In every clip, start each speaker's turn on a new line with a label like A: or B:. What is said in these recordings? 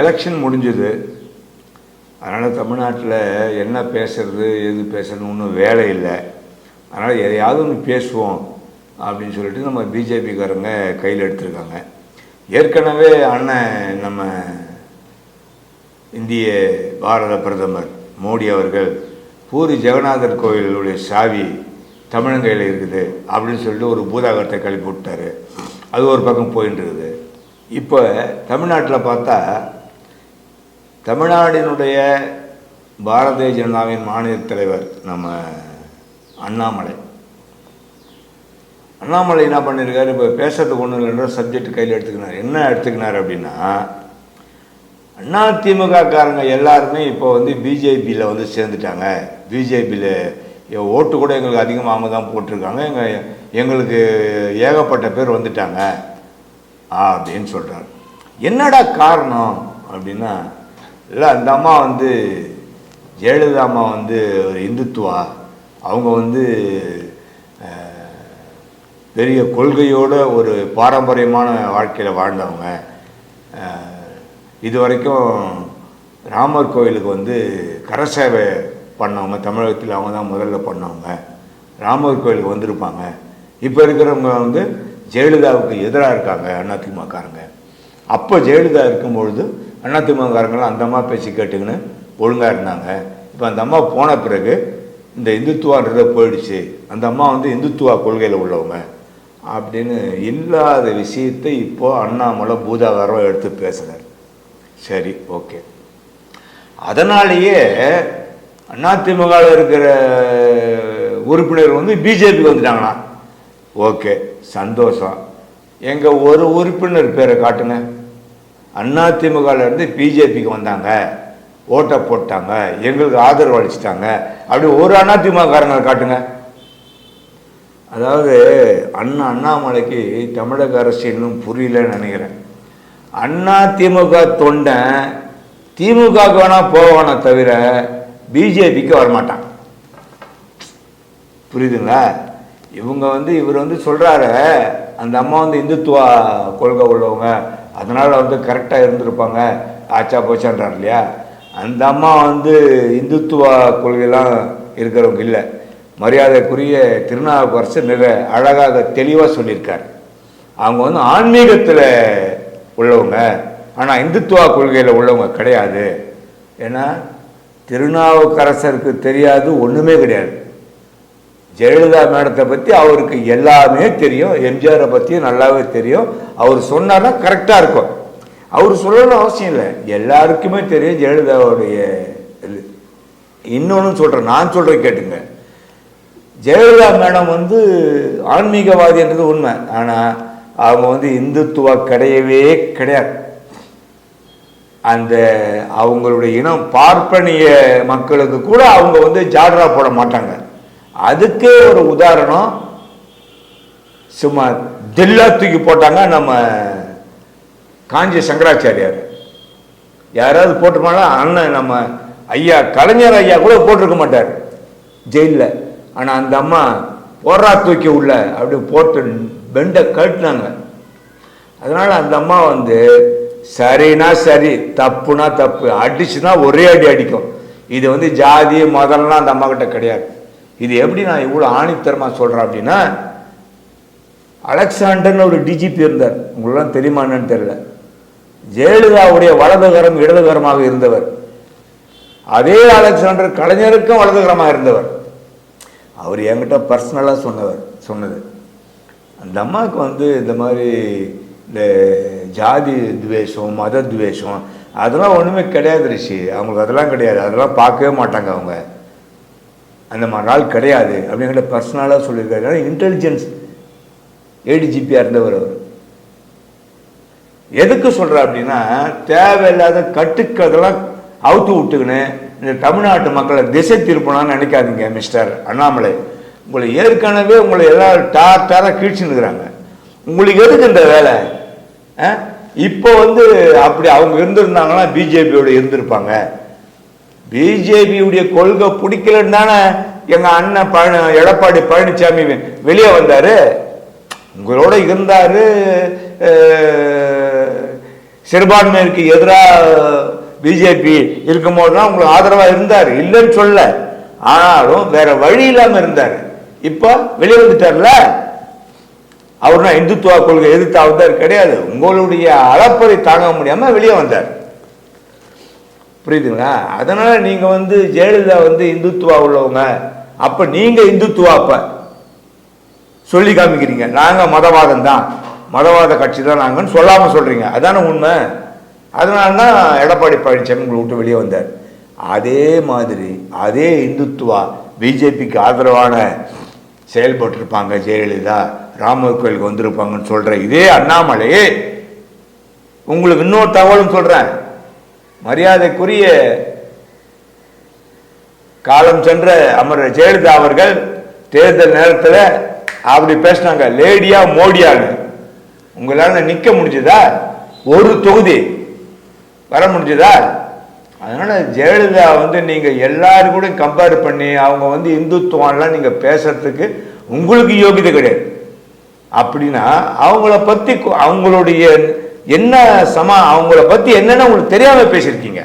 A: Election முடிஞ்சது. அதனால் தமிழ்நாட்டில் என்ன பேசுறது எது பேசுறதுன்னு ஒன்றும் வேலை இல்லை. அதனால் எதையாவது ஒன்று பேசுவோம் அப்படின்னு சொல்லிட்டு நம்ம பிஜேபிக்காரங்க கையில் எடுத்திருக்காங்க. ஏற்கனவே அண்ணன் நம்ம இந்திய பாரத பிரதமர் மோடி அவர்கள் பூரி ஜெகநாதர் கோயிலுடைய சாவி தமிழங்கையில் இருக்குது அப்படின்னு சொல்லிட்டு ஒரு பூதாகரத்தை கிளப்பி விட்டாரு. அது ஒரு பக்கம் போயின்னு இருக்குது இப்போ தமிழ்நாட்டில் பார்த்தா தமிழ்நாடினுடைய பாரதிய ஜனதாவின் மாநில தலைவர் நம்ம அண்ணாமலை. அண்ணாமலை என்ன பண்ணியிருக்காரு இப்போ பேசுறதுக்கு ஒன்றும் இல்லைன்ற சப்ஜெக்ட் கையில் எடுத்துக்கினார். என்ன எடுத்துக்கினார் அப்படின்னா அண்ணா திமுக காரங்க எல்லாருமே இப்போ வந்து பிஜேபியில் வந்து சேர்ந்துட்டாங்க. பிஜேபியில் ஓட்டு கூட எங்களுக்கு அதிகமாக அவங்க தான் போட்டிருக்காங்க. எங்கள் எங்களுக்கு ஏகப்பட்ட பேர் வந்துட்டாங்க. அப்படின்னு சொல்கிறார் என்னடா காரணம் அப்படின்னா இல்லை அந்த அம்மா வந்து ஜெயலலிதா அம்மா வந்து ஒரு இந்துத்துவா. அவங்க வந்து பெரிய கொள்கையோட ஒரு பாரம்பரியமான வாழ்க்கையில் வாழ்ந்தவங்க. இது வரைக்கும் ராமர் கோயிலுக்கு வந்து கரசேவை பண்ணவங்க தமிழகத்தில் அவங்க தான் முதல்ல பண்ணவங்க. ராமர் கோயிலுக்கு வந்திருப்பாங்க. இப்போ இருக்கிறவங்க வந்து ஜெயலலிதாவுக்கு எதிராக இருக்காங்க அதிமுககாரங்க அப்போ ஜெயலலிதா இருக்கும்பொழுது அதிமுகங்காரங்களும் அந்த அம்மா பேச்சு கேட்டுக்கின்னு ஒழுங்காக இருந்தாங்க. இப்போ அந்த அம்மா போன பிறகு இந்த இந்துத்துவான்றதை போயிடுச்சு. அந்த அம்மா வந்து இந்துத்துவா கொள்கையில் உள்ளவங்க. அப்படின்னு இல்லாத விஷயத்தை இப்போது அண்ணாமலை பூதாகாரம் எடுத்து பேசுகிறார் சரி ஓகே. அதனாலேயே அதிமுகவில் இருக்கிற உறுப்பினர் வந்து பிஜேபிக்கு வந்துட்டாங்களா ஓகே சந்தோஷம். எங்கள் ஒரு உறுப்பினர் பேரை காட்டுங்க. அதிமுகவில் பிஜேபிக்கு வந்தாங்க. ஓட்டை போட்டாங்க. எங்களுக்கு ஆதரவு அளிச்சிட்டாங்க. அப்படி ஒரு அதிமுககாரங்களை காட்டுங்க. அதாவது அண்ணா அண்ணாமலைக்கு தமிழக அரசு இன்னும் புரியலன்னு நினைக்கிறேன். அண்ணா திமுக தொண்டன் திமுகவுக்கு வேணா போவானே தவிர பிஜேபிக்கு வரமாட்டான். புரியுதுங்களா? இவங்க வந்து இவர் வந்து சொல்கிறாரு அந்த அம்மா வந்து இந்துத்துவா கொள்கை உள்ளவங்க. அதனால் வந்து கரெக்டாக இருந்திருப்பாங்க. ஆச்சா போச்சான்றார் இல்லையா? அந்த அம்மா வந்து இந்துத்துவா கொள்கையெல்லாம் இருக்கிறவங்க இல்லை. மரியாதைக்குரிய திருநாவுக்கரசு மிக அழகாக தெளிவாக சொல்லியிருக்கார். அவங்க வந்து ஆன்மீகத்தில் உள்ளவங்க. ஆனால் இந்துத்துவா கொள்கையில் உள்ளவங்க கிடையாது. ஏன்னா திருநாவுக்கரசருக்கு தெரியாது ஒன்றுமே கிடையாது. ஜெயலலிதா மேடத்தை பற்றி அவருக்கு எல்லாமே தெரியும். எம்ஜிஆரை பற்றியும் நல்லாவே தெரியும். அவர் சொன்னார்னா கரெக்டாக இருக்கும். அவர் சொல்லணும்னு அவசியம் இல்லை. எல்லாருக்குமே தெரியும் ஜெயலலிதாவுடைய இது. இன்னொன்று சொல்கிறேன் நான் சொல்கிறேன் கேட்டுங்க. ஜெயலலிதா மேடம் வந்து ஆன்மீகவாதின்றது உண்மை. ஆனால் அவங்க வந்து இந்துத்துவா கிடையவே கிடையாது. அந்த அவங்களுடைய இனம் பார்ப்பனிய மக்களுக்கு கூட அவங்க வந்து ஜாட்ரா போட மாட்டாங்க. அதுக்கே ஒரு உதாரணம். சும்மா தில்லா தூக்கி போட்டாங்க நம்ம காஞ்சி சங்கராச்சாரியார். யாராவது போட்டிருப்பாங்களா? அண்ணன் நம்ம ஐயா கலைஞர் ஐயா கூட போட்டிருக்க மாட்டார். ஜெயிலில். ஆனால் அந்த அம்மா போரா தூக்கி உள்ள அப்படி போட்டு பெண்டை கட்டினாங்க அதனால் அந்த அம்மா வந்து சரினா சரி தப்புனா தப்பு அடிச்சுனா ஒரே அடி அடிக்கும். இது வந்து ஜாதி மதம்லாம் அந்த அம்மா கிட்ட கிடையாது. இது எப்படி நான் இவ்வளோ ஆணித்தரமாக சொல்கிறேன் அப்படின்னா அலெக்சாண்டர்னு ஒரு டிஜிபி இருந்தார். உங்களெல்லாம் தெரியுமா என்னன்னு தெரியல. ஜெயலலிதாவுடைய வலதுகரம் இடதுகரமாக இருந்தவர். அதே அலெக்சாண்டர் கலைஞருக்கும் வலதுகரமாக இருந்தவர். அவர் என்கிட்ட பர்சனலாக சொன்னவர் சொன்னது. அந்த அம்மாவுக்கு வந்து இந்த மாதிரி இந்த ஜாதி துவேஷம் மத துவேஷம் அதெல்லாம் ஒன்றுமே கிடையாது ரிஷி. அவங்களுக்கு அதெல்லாம் கிடையாது. அதெல்லாம் பார்க்கவே மாட்டாங்க அவங்க. அந்த மாதிரி நாள் கிடையாது அப்படிங்கிற பர்சனலாக சொல்லியிருக்காரு. இன்டெலிஜென்ஸ் ஏடிஜிபியாக இருந்தவர் அவர். எதுக்கு சொல்கிற அப்படின்னா தேவையில்லாத கட்டுக்கதெல்லாம் அவுத்து விட்டுக்கின்னு இந்த தமிழ்நாட்டு மக்களை திசை திருப்பணும்னு நினைக்காதீங்க மிஸ்டர் அண்ணாமலை. உங்களை ஏற்கனவே உங்களை எல்லாரும் டார் டாராக கீழ்ச்சின்னுக்குறாங்க. உங்களுக்கு எதுக்கு இந்த வேலை? ஆ? இப்போ வந்து அப்படி அவங்க இருந்திருந்தாங்கன்னா பிஜேபியோட இருந்திருப்பாங்க. பிஜேபியுடைய கொள்கை பிடிக்கலன்னு தானே எங்கள் அண்ணன் பழனி எடப்பாடி பழனிசாமி வெளியே வந்தார். உங்களோட இருந்தார் சிறுபான்மையிற்கு எதிராக பிஜேபி இருக்கும்போது தான் உங்களுக்கு ஆதரவாக இருந்தார். இல்லைன்னு சொல்ல. ஆனாலும் வேற வழி இல்லாமல் இருந்தார். இப்போ வெளியே வந்துட்டார்ல. அவர்னா இந்துத்துவ கொள்கை எதிர்த்து வந்தார் கிடையாது. உங்களுடைய அளப்பறை தாங்க முடியாமல் வெளியே வந்தார். புரியுதுங்களா? அதனால் நீங்கள் வந்து ஜெயலலிதா வந்து இந்துத்துவா உள்ளவங்க. அப்போ நீங்கள் இந்துத்துவா அப்போ. சொல்லி காமிக்கிறீங்க. நாங்கள் மதவாதம் தான். மதவாத கட்சி தான் நாங்கன்னு சொல்லாமல் சொல்கிறீங்க அதானே உண்மை? அதனால தான் எடப்பாடி பழனிசாமி உங்களை விட்டு வெளியே வந்தார். அதே மாதிரி அதே இந்துத்துவா பிஜேபிக்கு ஆதரவான செயல்பட்டிருப்பாங்க ஜெயலலிதா. ராமர் கோயிலுக்கு வந்திருப்பாங்கன்னு சொல்கிற இதே அண்ணாமலையே. உங்களுக்கு இன்னொரு தகவலும் சொல்கிறேன் மரியாதைக்குரிய காலம் சென்ற அமர் ஜெயலலிதா அவர்கள் தேர்தல் நேரத்தில் அப்படி பேசினாங்க லேடியா மோடியான்னு. உங்களால் நிற்க முடிஞ்சதா? ஒரு தொகுதி வர முடிஞ்சதா? அதனால ஜெயலலிதா வந்து நீங்கள் எல்லாரும் கூட கம்பேர் பண்ணி அவங்க வந்து இந்துத்துவம்லாம் நீங்கள் பேசுறதுக்கு உங்களுக்கு யோகிதை கிடையாது. அப்படின்னா அவங்கள பற்றி அவங்களுடைய என்ன சமா அவங்கள பற்றி என்னென்ன உங்களுக்கு தெரியாமல் பேசியிருக்கீங்க.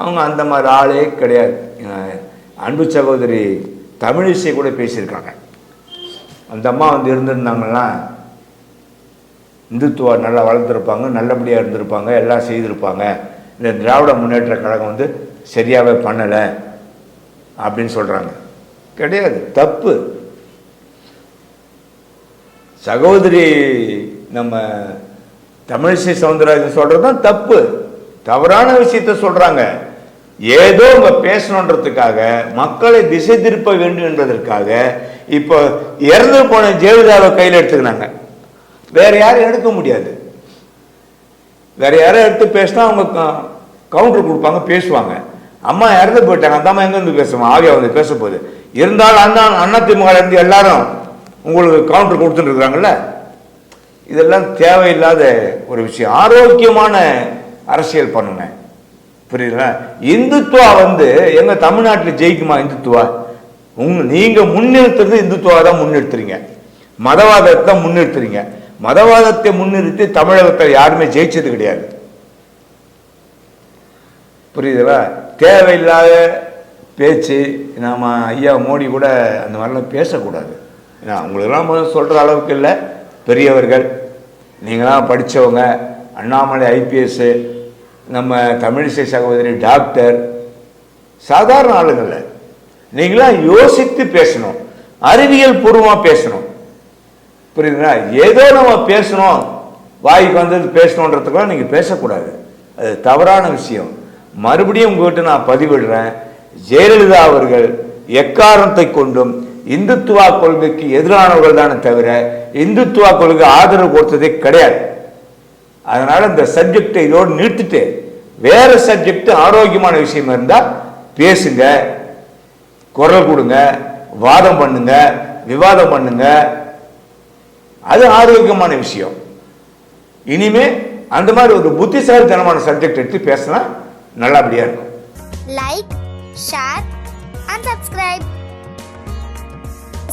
A: அவங்க அந்த மாதிரி ஆளே கிடையாது. அன்பு சகோதரி தமிழிசை கூட பேசியிருக்காங்க. அந்த அம்மா வந்து இருந்திருந்தாங்கன்னா இந்துத்துவா நல்லா வளர்ந்துருப்பாங்க நல்லபடியாக இருந்திருப்பாங்க எல்லாம் செய்திருப்பாங்க. இந்த திராவிட முன்னேற்ற கழகம் வந்து சரியாகவே பண்ணலை அப்படின்னு சொல்கிறாங்க கிடையாது தப்பு. சகோதரி நம்ம தமிழிசை சவுந்தரராஜன் சொல்கிறது தான் தப்பு. தவறான விஷயத்த சொல்கிறாங்க ஏதோ அவங்க பேசணுன்றதுக்காக மக்களை திசை திருப்ப வேண்டும் என்பதற்காக இப்போ இறந்து போன ஜெயலலிதாவை கையில் எடுத்துக்கினாங்க வேற யாரும் எடுக்க முடியாது. வேற யாரும் எடுத்து பேசினா அவங்க கவுண்டர் கொடுப்பாங்க பேசுவாங்க. அம்மா இறந்து போயிட்டாங்க அந்த அம்மா எங்கேருந்து பேசுவாங்க? ஆவியா வந்து பேச போகுது. இருந்தாலும் அண்ணா அண்ணா திமுக இருந்து எல்லாரும் உங்களுக்கு கவுண்டர் கொடுத்துட்டு இருக்கிறாங்கல்ல? இதெல்லாம் தேவையில்லாத ஒரு விஷயம். ஆரோக்கியமான அரசியல் பண்ணுங்க. புரியுதுங்களா? இந்துத்துவா வந்து எங்க தமிழ்நாட்டில் ஜெயிக்குமா இந்துத்துவா? உங்க நீங்க முன்னிறுத்துறது இந்துத்துவா தான் முன்னிறுத்துறீங்க. மதவாதத்தை தான் முன்னிறுத்துறீங்க. மதவாதத்தை முன்னிறுத்தி தமிழகத்தில் யாருமே ஜெயிச்சது கிடையாது. புரியுதுங்களா? தேவையில்லாத பேச்சு நாம ஐயா மோடி கூட அந்த மாதிரிலாம் பேசக்கூடாது. ஏன்னா அவங்களுக்கெல்லாம் முதல்ல சொல்கிற அளவுக்கு இல்லை. பெரியவர்கள் நீங்களாம் படித்தவங்க அண்ணாமலை ஐபிஎஸ்ஸு நம்ம தமிழிசை சகோதரி டாக்டர் சாதாரண ஆளுங்கள நீங்களாம் யோசித்து பேசணும். அறிவியல் பூர்வமாக பேசணும். புரியுதுங்களா? ஏதோ நம்ம பேசணும். வாய்க்கு வந்தது பேசணுன்றதுக்கெல்லாம் நீங்கள் பேசக்கூடாது. அது தவறான விஷயம். மறுபடியும் உங்ககிட்ட நான் பதிவிடுறேன். ஜெயலலிதா அவர்கள் எக்காரணத்தை கொண்டும் இந்துத்துவா கொள்கைக்கு எதிரானவர்கள் தானே தவிர இந்துத்துவா கொள்கை ஆதரவு கொடுத்ததே கிடையாது. அதனால இந்த சப்ஜெக்டை இதோடு நிறுத்திட்டு வேற சப்ஜெக்ட் ஆரோக்கியமான விஷயம் இருந்தா பேசுங்க குரல் கொடுங்க வாதம் பண்ணுங்க விவாதம் பண்ணுங்க. அது ஆரோக்கியமான விஷயம். இனிமே அந்த மாதிரி ஒரு புத்திசாலித்தனமான சப்ஜெக்ட் எடுத்து பேசினா நல்லபடியா இருக்கும்.
B: Like share and subscribe